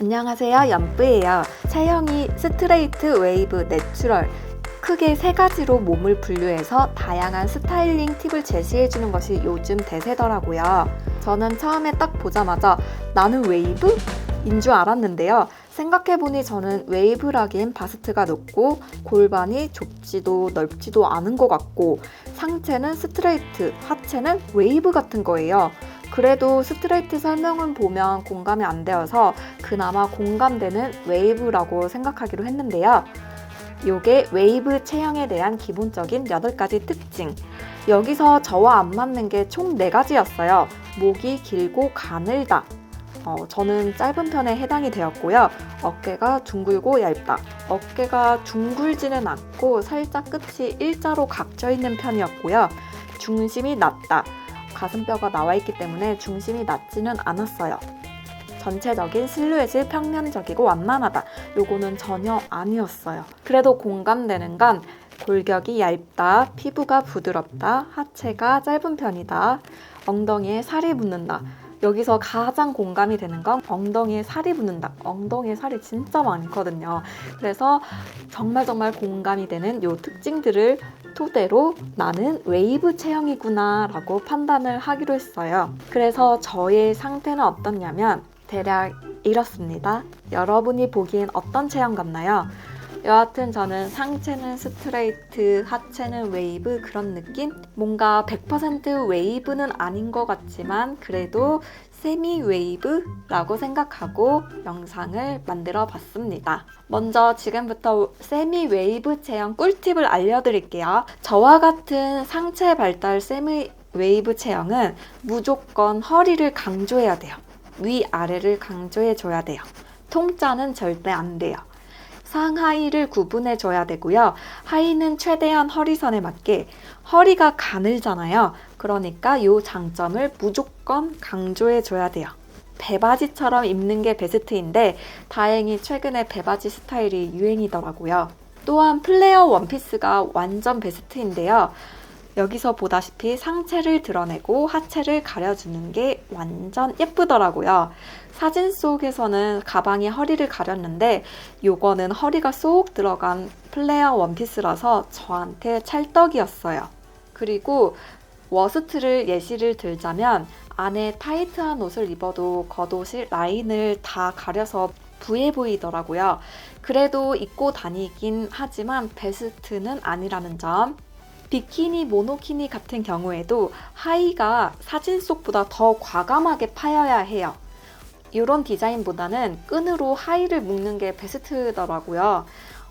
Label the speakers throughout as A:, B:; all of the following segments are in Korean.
A: 안녕하세요. 연뿌예요. 체형이 스트레이트, 웨이브, 내추럴. 크게 세 가지로 몸을 분류해서 다양한 스타일링 팁을 제시해주는 것이 요즘 대세더라고요. 저는 처음에 딱 보자마자 나는 웨이브? 인 줄 알았는데요. 생각해보니 저는 웨이브라기엔 바스트가 높고 골반이 좁지도 넓지도 않은 것 같고 상체는 스트레이트, 하체는 웨이브 같은 거예요. 그래도 스트레이트 설명은 보면 공감이 안 되어서 그나마 공감되는 웨이브라고 생각하기로 했는데요. 요게 웨이브 체형에 대한 기본적인 8가지 특징. 여기서 저와 안 맞는 게 총 4가지였어요. 목이 길고 가늘다. 어, 저는 짧은 편에 해당이 되었고요. 어깨가 둥글고 얇다. 어깨가 둥글지는 않고 살짝 끝이 일자로 각져 있는 편이었고요. 중심이 낮다. 가슴뼈가 나와 있기 때문에 중심이 낮지는 않았어요. 전체적인 실루엣이 평면적이고 완만하다. 요거는 전혀 아니었어요. 그래도 공감되는 건 골격이 얇다, 피부가 부드럽다, 하체가 짧은 편이다, 엉덩이에 살이 붙는다. 여기서 가장 공감이 되는 건 엉덩이에 살이 붙는다. 엉덩이에 살이 진짜 많거든요. 그래서 정말 정말 공감이 되는 요 특징들을 토대로 나는 웨이브 체형이구나 라고 판단을 하기로 했어요. 그래서 저의 상태는 어떻냐면 대략 이렇습니다. 여러분이 보기엔 어떤 체형 같나요? 여하튼 저는 상체는 스트레이트, 하체는 웨이브 그런 느낌? 뭔가 100% 웨이브는 아닌 것 같지만 그래도 세미 웨이브라고 생각하고 영상을 만들어 봤습니다. 먼저 지금부터 세미 웨이브 체형 꿀팁을 알려드릴게요. 저와 같은 상체 발달 세미 웨이브 체형은 무조건 허리를 강조해야 돼요. 위아래를 강조해 줘야 돼요. 통짜는 절대 안 돼요. 상하이를 구분해 줘야 되고요. 하의는 최대한 허리선에 맞게 허리가 가늘잖아요. 그러니까 이 장점을 무조건 강조해 줘야 돼요. 배바지처럼 입는 게 베스트인데 다행히 최근에 배바지 스타일이 유행이더라고요. 또한 플레어 원피스가 완전 베스트인데요. 여기서 보다시피 상체를 드러내고 하체를 가려주는 게 완전 예쁘더라고요. 사진 속에서는 가방이 허리를 가렸는데 요거는 허리가 쏙 들어간 플레어 원피스라서 저한테 찰떡이었어요. 그리고 워스트를 예시를 들자면 안에 타이트한 옷을 입어도 겉옷이 라인을 다 가려서 부해 보이더라고요. 그래도 입고 다니긴 하지만 베스트는 아니라는 점. 비키니, 모노키니 같은 경우에도 하의가 사진 속보다 더 과감하게 파여야 해요. 이런 디자인보다는 끈으로 하의를 묶는 게 베스트더라고요.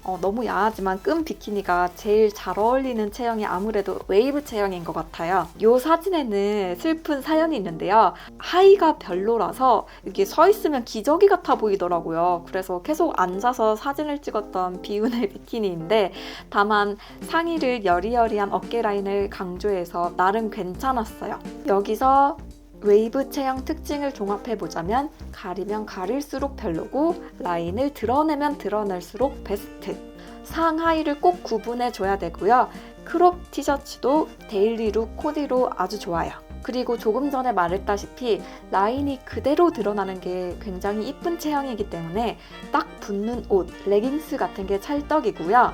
A: 어, 너무 야하지만 끈 비키니가 제일 잘 어울리는 체형이 아무래도 웨이브 체형인 것 같아요. 이 사진에는 슬픈 사연이 있는데요. 하의가 별로라서 이게 서 있으면 기저귀 같아 보이더라고요. 그래서 계속 앉아서 사진을 찍었던 비운의 비키니인데 다만 상의를 여리여리한 어깨 라인을 강조해서 나름 괜찮았어요. 여기서 웨이브 체형 특징을 종합해 보자면 가리면 가릴수록 별로고 라인을 드러내면 드러낼수록 베스트. 상하의를 꼭 구분해 줘야 되고요. 크롭 티셔츠도 데일리룩 코디로 아주 좋아요. 그리고 조금 전에 말했다시피 라인이 그대로 드러나는 게 굉장히 이쁜 체형이기 때문에 딱 붙는 옷, 레깅스 같은 게 찰떡이고요.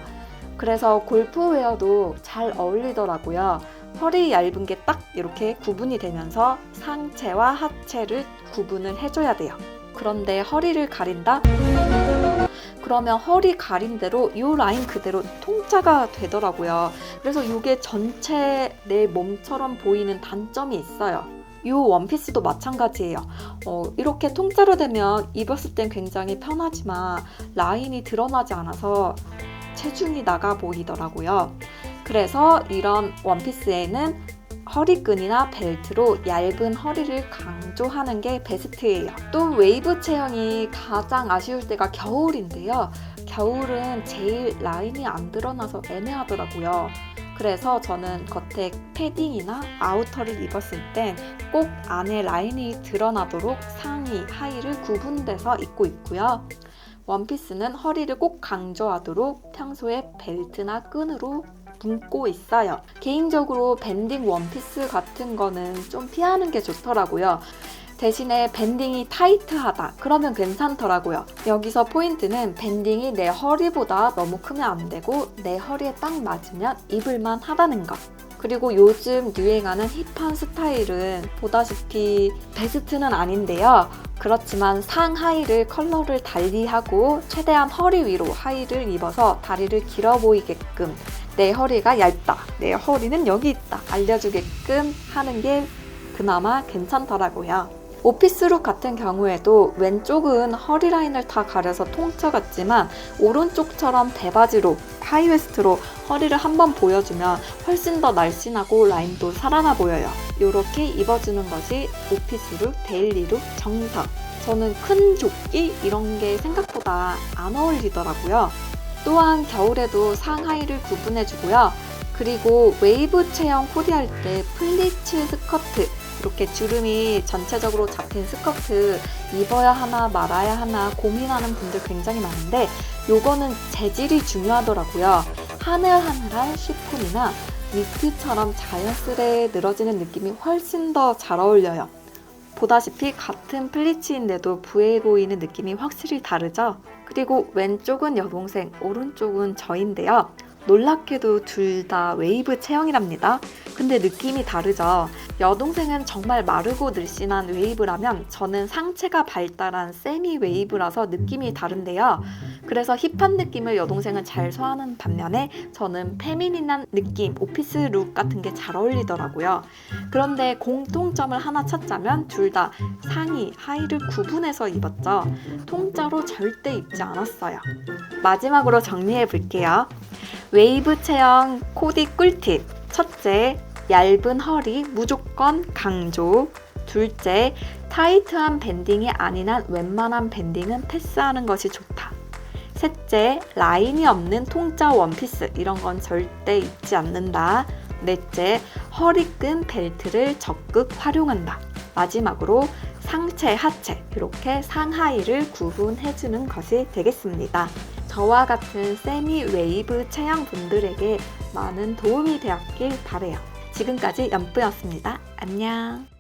A: 그래서 골프웨어도 잘 어울리더라고요. 허리 얇은 게 딱 이렇게 구분이 되면서 상체와 하체를 구분을 해줘야 돼요. 그런데 허리를 가린다? 그러면 허리 가린 대로 이 라인 그대로 통짜가 되더라고요. 그래서 이게 전체 내 몸처럼 보이는 단점이 있어요. 이 원피스도 마찬가지예요. 어, 이렇게 통짜로 되면 입었을 땐 굉장히 편하지만 라인이 드러나지 않아서 체중이 나가 보이더라고요. 그래서 이런 원피스에는 허리끈이나 벨트로 얇은 허리를 강조하는 게 베스트예요. 또 웨이브 체형이 가장 아쉬울 때가 겨울인데요. 겨울은 제일 라인이 안 드러나서 애매하더라고요. 그래서 저는 겉에 패딩이나 아우터를 입었을 땐 꼭 안에 라인이 드러나도록 상의, 하의를 구분돼서 입고 있고요. 원피스는 허리를 꼭 강조하도록 평소에 벨트나 끈으로 묶고 있어요. 개인적으로 밴딩 원피스 같은 거는 좀 피하는 게 좋더라고요. 대신에 밴딩이 타이트하다. 그러면 괜찮더라고요. 여기서 포인트는 밴딩이 내 허리보다 너무 크면 안 되고 내 허리에 딱 맞으면 입을만 하다는 것. 그리고 요즘 유행하는 힙한 스타일은 보다시피 베스트는 아닌데요. 그렇지만 상하의를 컬러를 달리하고 최대한 허리 위로 하의를 입어서 다리를 길어 보이게끔 내 허리가 얇다, 내 허리는 여기 있다 알려주게끔 하는 게 그나마 괜찮더라고요. 오피스룩 같은 경우에도 왼쪽은 허리 라인을 다 가려서 통짜 같지만 오른쪽처럼 대바지로 하이웨스트로 허리를 한번 보여주면 훨씬 더 날씬하고 라인도 살아나 보여요. 이렇게 입어주는 것이 오피스룩, 데일리룩, 정석. 저는 큰 조끼 이런 게 생각보다 안 어울리더라고요. 또한 겨울에도 상하의를 구분해주고요. 그리고 웨이브 체형 코디할 때 플리츠 스커트 이렇게 주름이 전체적으로 잡힌 스커트 입어야 하나 말아야 하나 고민하는 분들 굉장히 많은데 요거는 재질이 중요하더라고요. 하늘하늘한 쉬폰이나 니트처럼 자연스레 늘어지는 느낌이 훨씬 더 잘 어울려요. 보다시피 같은 플리츠인데도 부해 보이는 느낌이 확실히 다르죠? 그리고 왼쪽은 여동생, 오른쪽은 저인데요. 놀랍게도 둘 다 웨이브 체형이랍니다. 근데 느낌이 다르죠. 여동생은 정말 마르고 늘씬한 웨이브라면 저는 상체가 발달한 세미 웨이브라서 느낌이 다른데요. 그래서 힙한 느낌을 여동생은 잘 소화하는 반면에 저는 페미닌한 느낌, 오피스 룩 같은 게 잘 어울리더라고요. 그런데 공통점을 하나 찾자면 둘 다 상의, 하의를 구분해서 입었죠. 통짜로 절대 입지 않았어요. 마지막으로 정리해 볼게요. 웨이브 체형 코디 꿀팁. 첫째, 얇은 허리 무조건 강조. 둘째, 타이트한 밴딩이 아닌 한 웬만한 밴딩은 패스하는 것이 좋다. 셋째, 라인이 없는 통짜 원피스. 이런 건 절대 입지 않는다. 넷째, 허리끈 벨트를 적극 활용한다. 마지막으로 상체, 하체 이렇게 상하의를 구분해주는 것이 되겠습니다. 저와 같은 세미 웨이브 체형 분들에게 많은 도움이 되었길 바래요. 지금까지 연뿌였습니다. 안녕.